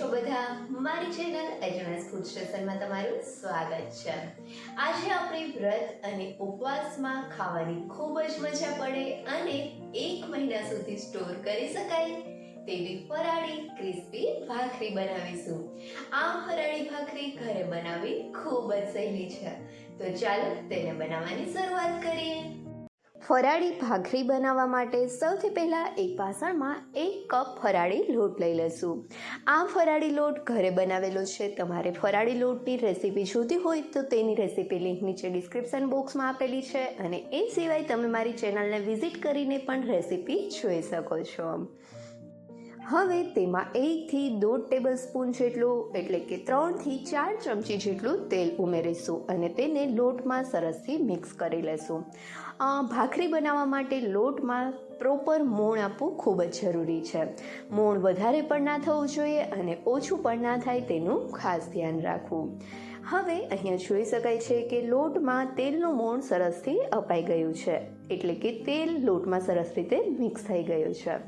છો બધા? મારી ચેનલ એજનસ ફૂડ સ્ટેશનમાં તમારું સ્વાગત છે. આજે આપણે વ્રત અને ઉપવાસમાં ખાવાની ખૂબ જ મજા પડે અને એક મહિના સુધી સ્ટોર કરી શકાય તેવી ફરાળી ક્રિસ્પી ભાખરી બનાવીશું. આ ફરાળી ભાખરી ઘરે બનાવવી ખૂબ જ સહેલી છે. તો ચાલો તેને બનાવવાની શરૂઆત કરીએ. ફરાળી ભાખરી બનાવવા માટે સૌથી પહેલાં એક વાસણમાં એક કપ ફરાળી લોટ લઈ લઈશું. આ ફરાળી લોટ ઘરે બનાવેલો છે. તમારે ફરાળી લોટની રેસીપી જોતી હોય તો તેની રેસીપી લિંક નીચે ડિસ્ક્રિપ્શન બોક્સમાં આપેલી છે અને એ સિવાય તમે મારી ચેનલને વિઝિટ કરીને પણ રેસીપી જોઈ શકો છો. હવે તેમાં એકથી દોઢ ટેબલ સ્પૂન જેટલું, એટલે કે ત્રણથી ચાર ચમચી જેટલું તેલ ઉમેરીશું અને તેને લોટમાં સરસથી મિક્સ કરી લેશું. ભાખરી બનાવવા માટે લોટમાં પ્રોપર મોણ આપવું ખૂબ જ જરૂરી છે. મોણ વધારે પણ ના થવું જોઈએ અને ઓછું પણ ના થાય તેનું ખાસ ધ્યાન રાખવું. હવે અહીંયા જોઈ શકાય છે કે લોટમાં તેલનું મોણ સરસથી અપાઈ ગયું છે, એટલે કે તેલ લોટમાં સરસ રીતે મિક્સ થઈ ગયું છે.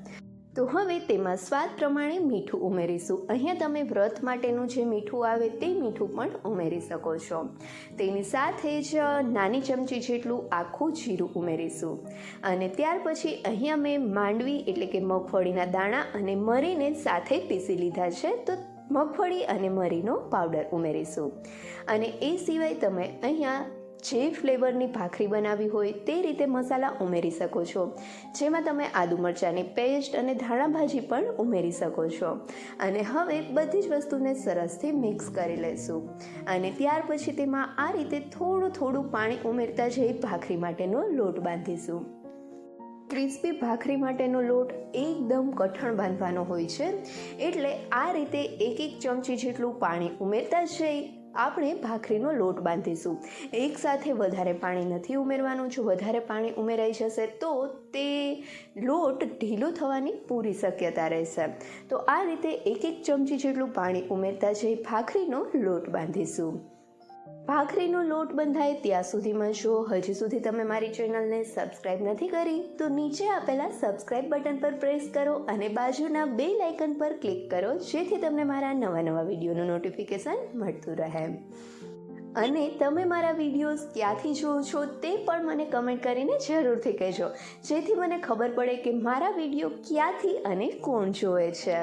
તો હવે તેમાં સ્વાદ પ્રમાણે મીઠું ઉમેરીશું. અહીંયા તમે વ્રત માટેનું જે મીઠું આવે તે મીઠું પણ ઉમેરી શકો છો. તેની સાથે જ નાની ચમચી જેટલું આખું જીરું ઉમેરીશું. અને ત્યાર પછી અહીંયા મેં માંડવી એટલે કે મગફળીના દાણા અને મરીને સાથે પીસી લીધા છે, તો મગફળી અને મરીનો પાવડર ઉમેરીશું. અને એ સિવાય તમે અહીંયા જે ફ્લેવરની ભાખરી બનાવી હોય તે રીતે મસાલા ઉમેરી શકો છો. જેમાં તમે આદુ મરચાંની પેસ્ટ અને ધાણા ભાજી પણ ઉમેરી શકો છો. અને હવે બધી જ વસ્તુને સરસથી મિક્સ કરી લઈશું અને ત્યાર પછી તેમાં આ રીતે થોડું થોડું પાણી ઉમેરતા જઈ ભાખરી માટેનો લોટ બાંધીશું. ક્રિસ્પી ભાખરી માટેનો લોટ એકદમ કઠણ બાંધવાનો હોય છે. એટલે આ રીતે એક એક ચમચી જેટલું પાણી ઉમેરતા જઈ આપણે ભાખરીનો લોટ બાંધીશું. એકસાથે વધારે પાણી નથી ઉમેરવાનું. જો વધારે પાણી ઉમેરાઈ જશે, તો તે લોટ ઢીલો થવાની પૂરી શક્યતા રહેશે. તો આ રીતે એક એક ચમચી જેટલું પાણી ઉમેરતા જઈ ભાખરીનો લોટ બાંધીશું. ભાખરીનો લોટ બંધાય ત્યાં સુધીમાં જો હજી સુધી તમે મારી ચેનલને સબસ્ક્રાઇબ નથી કરી તો નીચે આપેલા સબસ્ક્રાઇબ બટન પર પ્રેસ કરો અને બાજુના બે લાઇકન પર ક્લિક કરો, જેથી તમને મારા નવા નવા વિડીયોનું નોટિફિકેશન મળતું રહે. અને તમે મારા વિડીયોઝ ક્યાંથી જુઓ છો તે પણ મને કમેન્ટ કરીને જરૂરથી કહેજો, જેથી મને ખબર પડે કે મારા વીડિયો ક્યાંથી અને કોણ જોવે છે.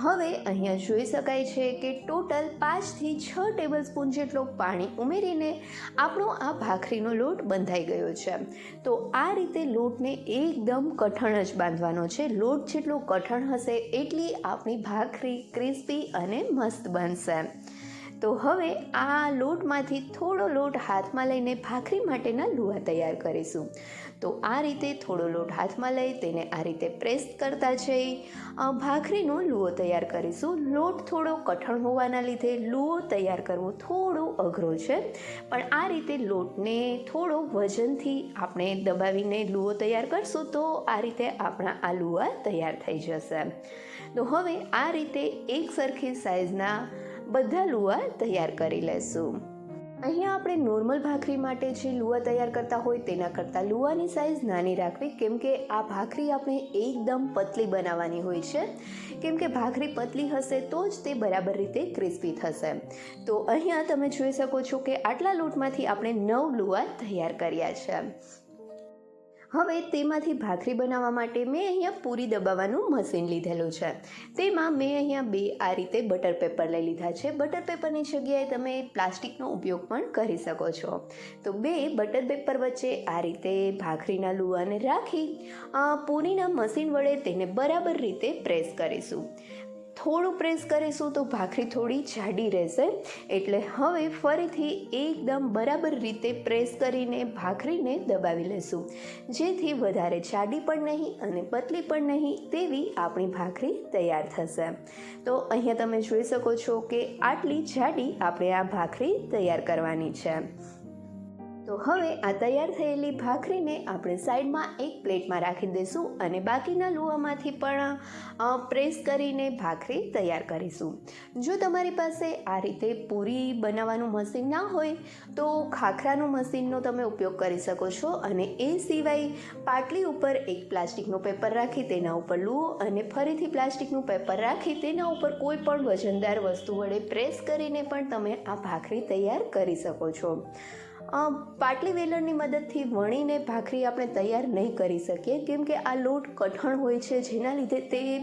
હવે અહીંયા જોઈ શકાય છે કે ટોટલ પાંચથી છ ટેબલ સ્પૂન જેટલો પાણી ઉમેરીને આપણો આ ભાખરીનો લોટ બંધાઈ ગયો છે. તો આ રીતે લોટને એકદમ કઠણ જ બાંધવાનો છે. લોટ જેટલો કઠણ હશે એટલી આપણી ભાખરી ક્રિસ્પી અને મસ્ત બનશે. તો હવે આ લોટમાંથી થોડો લોટ હાથમાં લઈને ભાખરી માટેના લુવા તૈયાર કરીશું. તો આ રીતે થોડો લોટ હાથમાં લઈ તેને આ રીતે પ્રેસ કરતા જઈ ભાખરીનો લુઓ તૈયાર કરીશું. લોટ થોડો કઠણ હોવાના લીધે લુઓ તૈયાર કરવો થોડો અઘરો છે, પણ આ રીતે લોટને થોડો વજનથી આપણે દબાવીને લુઓ તૈયાર કરશું તો આ રીતે આપણા આ લુઆ તૈયાર થઈ જશે. તો હવે આ રીતે એક સરખી સાઇઝના બધા લુઆ તૈયાર કરી લેશું. અહીંયા આપણે નોર્મલ ભાખરી માટે જે લુવા તૈયાર કરતા હોય તેના કરતાં લુવાની સાઇઝ નાની રાખવી. કેમ કે આ ભાખરી આપણે એકદમ પતલી બનાવવાની હોય છે. કેમ કે ભાખરી પતલી હશે તો જ તે બરાબર રીતે ક્રિસ્પી થશે. તો અહીંયા તમે જોઈ શકો છો કે આટલા લોટમાંથી આપણે નવ લુવા તૈયાર કર્યા છે. હવે તેમાંથી ભાખરી બનાવવા માટે મેં અહીંયા પૂરી દબાવવાનું મશીન લીધેલું છે. તેમાં મેં અહીંયા બે આ રીતે બટર પેપર લઈ લીધા છે. બટર પેપરની જગ્યાએ તમે પ્લાસ્ટિકનો ઉપયોગ પણ કરી શકો છો. તો બે બટર પેપર વચ્ચે આ રીતે ભાખરીના લુવાને રાખી પૂરીના મશીન વડે તેને બરાબર રીતે પ્રેસ કરીશું. થોડું પ્રેસ કરીશું તો ભાખરી થોડી જાડી રહેશે. એટલે હવે ફરીથી એકદમ બરાબર રીતે પ્રેસ કરીને ભાખરીને દબાવી લેશું. જેથી વધારે જાડી પણ નહીં અને પતલી પણ નહીં તેવી આપણી ભાખરી તૈયાર થશે. તો અહીંયા તમે જોઈ શકો છો કે આટલી જાડી આપણે આ ભાખરી તૈયાર કરવાની છે. તો હવે આ તૈયાર થયેલી ભાખરીને આપણે સાઈડમાં એક પ્લેટમાં રાખી દઈશું અને બાકીના લુવામાંથી પણ પ્રેસ કરીને ભાખરી તૈયાર કરીશું. જો તમારી પાસે આ રીતે પૂરી બનાવવાનું મશીન ના હોય, તો ખાખરાનું મશીનનો તમે ઉપયોગ કરી શકો છો અને એ સિવાય પાટલી ઉપર એક પ્લાસ્ટિકનું પેપર રાખી, તેના ઉપર લુઓ અને ફરીથી પ્લાસ્ટિકનું પેપર રાખી, તેના ઉપર કોઈ પણ વજનદાર વસ્તુ વડે પ્રેસ કરીને પણ તમે આ ભાખરી તૈયાર કરી શકો છો. પાટલી વેલણની મદદથી વણીને ભાખરી આપણે તૈયાર નહીં કરી શકીએ. કેમ કે આ લોટ કઠણ હોય છે, જેના લીધે તે,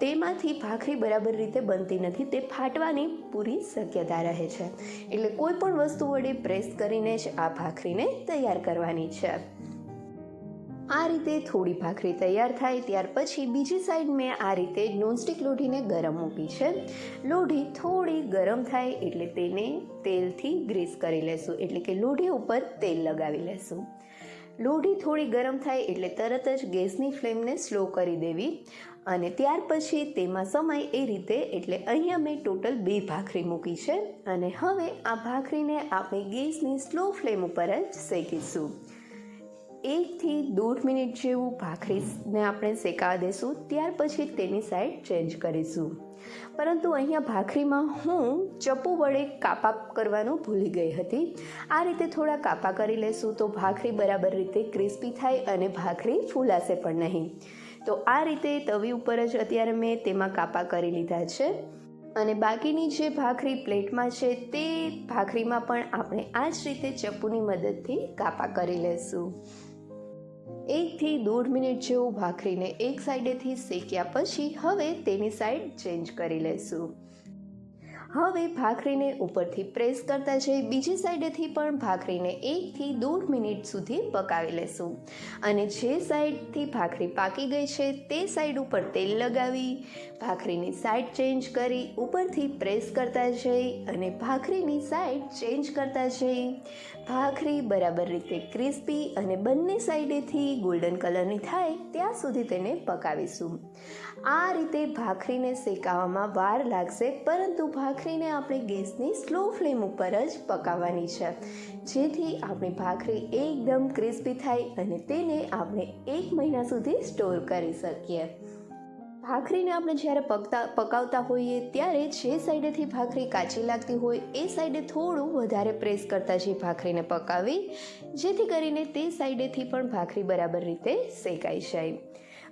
તેમાંથી ભાખરી બરાબર રીતે બનતી નથી. તે ફાટવાની પૂરી શક્યતા રહે છે. એટલે કોઈ પણ વસ્તુ વડે પ્રેસ કરીને જ આ ભાખરીને તૈયાર કરવાની છે. આ રીતે થોડી ભાખરી તૈયાર થાય ત્યાર પછી બીજી સાઈડ મેં આ રીતે નોનસ્ટિક લોઢીને ગરમ મૂકી છે. લોઢી થોડી ગરમ થાય એટલે તેને તેલથી ગ્રીસ કરી લેશું, એટલે કે લોઢી ઉપર તેલ લગાવી લેશું. લોઢી થોડી ગરમ થાય એટલે તરત જ ગેસની ફ્લેમને સ્લો કરી દેવી અને ત્યાર પછી તેમાં સમય એ રીતે, એટલે અહીંયા મેં ટોટલ બે ભાખરી મૂકી છે અને હવે આ ભાખરીને આપણે ગેસની સ્લો ફ્લેમ ઉપર જ શેકીશું. એકથી દોઢ મિનિટ જેવું ભાખરીને આપણે શેકાવા દઈશું ત્યાર પછી તેની સાઈડ ચેન્જ કરીશું. પરંતુ અહીંયા ભાખરીમાં હું ચપ્પુ વડે કાપા કરવાનું ભૂલી ગઈ હતી. આ રીતે થોડા કાપા કરી લેશું તો ભાખરી બરાબર રીતે ક્રિસ્પી થાય અને ભાખરી ફૂલાશે પણ નહીં. તો આ રીતે તવી ઉપર જ અત્યારે મેં તેમાં કાપા કરી લીધા છે. અને બાકીની જે ભાખરી પ્લેટમાં છે તે ભાખરીમાં પણ આપણે આ જ રીતે ચપ્પુની મદદથી કાપા કરી લેશું. એકથી દોઢ મિનિટ જેવું ભાખરીને એક સાઈડેથી શેક્યા પછી હવે તેની સાઈડ ચેન્જ કરી લેશું. હવે ભાખરીને ઉપરથી પ્રેસ કરતા જઈ બીજી સાઈડેથી પણ ભાખરીને એકથી દોઢ મિનિટ સુધી પકાવી લેશું. અને જે સાઈડથી ભાખરી પાકી ગઈ છે તે સાઈડ ઉપર તેલ લગાવી, ભાખરીની સાઈડ ચેન્જ કરી, ઉપરથી પ્રેસ કરતા જઈ અને ભાખરીની સાઈડ ચેન્જ કરતા જઈ. ભાખરી બરાબર રીતે ક્રિસ્પી અને બંને સાઈડેથી ગોલ્ડન કલરની થાય ત્યાં સુધી તેને પકાવીશું. આ રીતે ભાખરીને શેકાવામાં વાર લાગશે, પરંતુ ભાખરીને આપણે ગેસની સ્લો ફ્લેમ ઉપર જ પકાવવાની છે. જેથી આપણી ભાખરી એકદમ ક્રિસ્પી થાય અને તેને આપણે એક મહિના સુધી સ્ટોર કરી શકીએ. ભાખરીને આપણે જ્યારે પકતા, પકાવતા હોઈએ ત્યારે જે સાઈડેથી ભાખરી કાચી લાગતી હોય એ સાઈડે થોડું વધારે પ્રેસ કરતા જે ભાખરીને પકાવી, જેથી કરીને તે સાઈડેથી પણ ભાખરી બરાબર રીતે શેકાઈ જાય.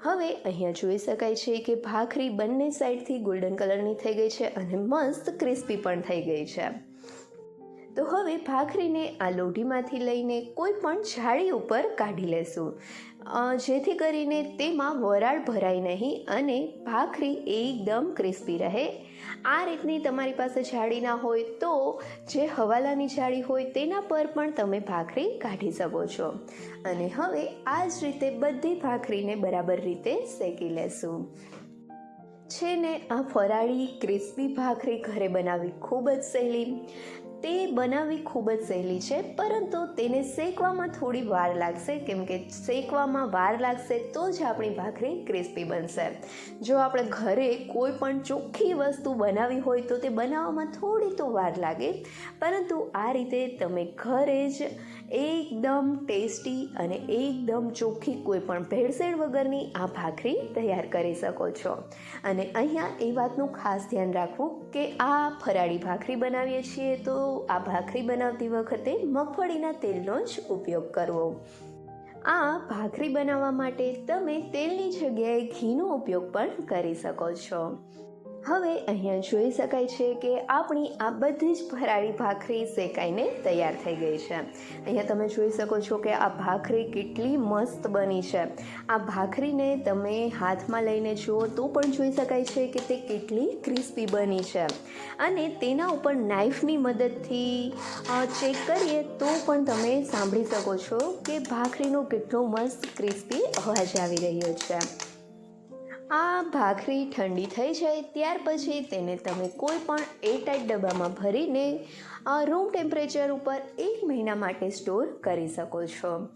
હવે અહીંયા જોઈ શકાય છે કે ભાખરી બંને સાઈડથી ગોલ્ડન કલરની થઈ ગઈ છે અને મસ્ત ક્રિસ્પી પણ થઈ ગઈ છે. તો હવે ભાખરીને આ લોઢીમાંથી લઈને કોઈ પણ જાળી ઉપર કાઢી લેશું. જેથી કરીને તેમાં વરાળ ભરાય નહીં અને ભાખરી એકદમ ક્રિસ્પી રહે. આ રીતની તમારી પાસે જાળી ના હોય તો જે હવાલાની જાળી હોય તેના પર પણ તમે ભાખરી કાઢી શકો છો. અને હવે આ જ રીતે બધી ભાખરીને બરાબર રીતે શેકી લેશું. છે ને, આ ફરાળી, ક્રિસ્પી ભાખરી ઘરે બનાવવી ખૂબ જ સહેલી. તે બનાવવી ખૂબ જ સહેલી છે, પરંતુ તેને શેકવામાં થોડી વાર લાગશે. કેમ કે શેકવામાં વાર લાગશે તો જ આપણી ભાખરી ક્રિસ્પી બનશે. જો આપણે ઘરે કોઈ પણ ચોખ્ખી વસ્તુ બનાવી હોય તો તે બનાવવામાં થોડી તો વાર લાગે. પરંતુ આ રીતે તમે ઘરે જ એકદમ ટેસ્ટી અને એકદમ ચોખ્ખી કોઈ પણ ભેળસેળ વગરની આ ભાખરી તૈયાર કરી શકો છો. અને અહીંયા એ વાતનું ખાસ ધ્યાન રાખવું કે આ ફરાળી ભાખરી બનાવીએ છીએ તો આ ભાખરી બનાવતી વખતે મગફળીના તેલનો જ ઉપયોગ કરવો. આ ભાખરી બનાવવા માટે તમે તેલની જગ્યાએ ઘીનો ઉપયોગ પણ કરી શકો છો. હવે અહીંયા જોઈ શકાય છે કે આપણી આ બધી જ ભરાળી ભાખરી શેકાઈને તૈયાર થઈ ગઈ છે. અહીંયા તમે જોઈ શકો છો કે આ ભાખરી કેટલી મસ્ત બની છે. આ ભાખરીને તમે હાથમાં લઈને જુઓ તો પણ જોઈ શકાય છે કે તે કેટલી ક્રિસ્પી બની છે. અને તેના ઉપર નાઈફની મદદથી ચેક કરીએ તો પણ તમે સાંભળી શકો છો કે ભાખરીનો કેટલો મસ્ત ક્રિસ્પી અવાજ આવી રહ્યો છે. આ ભાખરી ઠંડી થઈ જાય ત્યાર પછી તેને તમે કોઈ પણ એરટાઈટ ડબ્બામાં ભરીને રૂમ ટેમ્પરેચર ઉપર એક મહિના માટે સ્ટોર કરી શકો છો.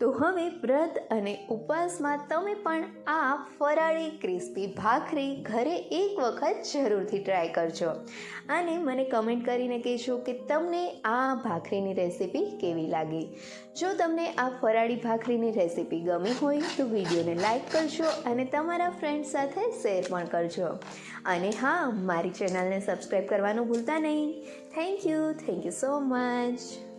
તો હવે વ્રત અને ઉપવાસમાં તમે પણ આ ફરાળી, ક્રિસ્પી ભાખરી ઘરે એક વખત જરૂરથી ટ્રાય કરજો. અને મને કમેન્ટ કરીને કહેજો કે તમને આ ભાખરીની રેસીપી કેવી લાગી? જો તમને આ ફરાળી ભાખરીની રેસીપી ગમી હોય તો વિડીયોને લાઈક કરજો અને તમારા ફ્રેન્ડ્સ સાથે શેર પણ કરજો. અને હા, મારી ચેનલને સબસ્ક્રાઈબ કરવાનું ભૂલતા નહીં. Thank you thank you so much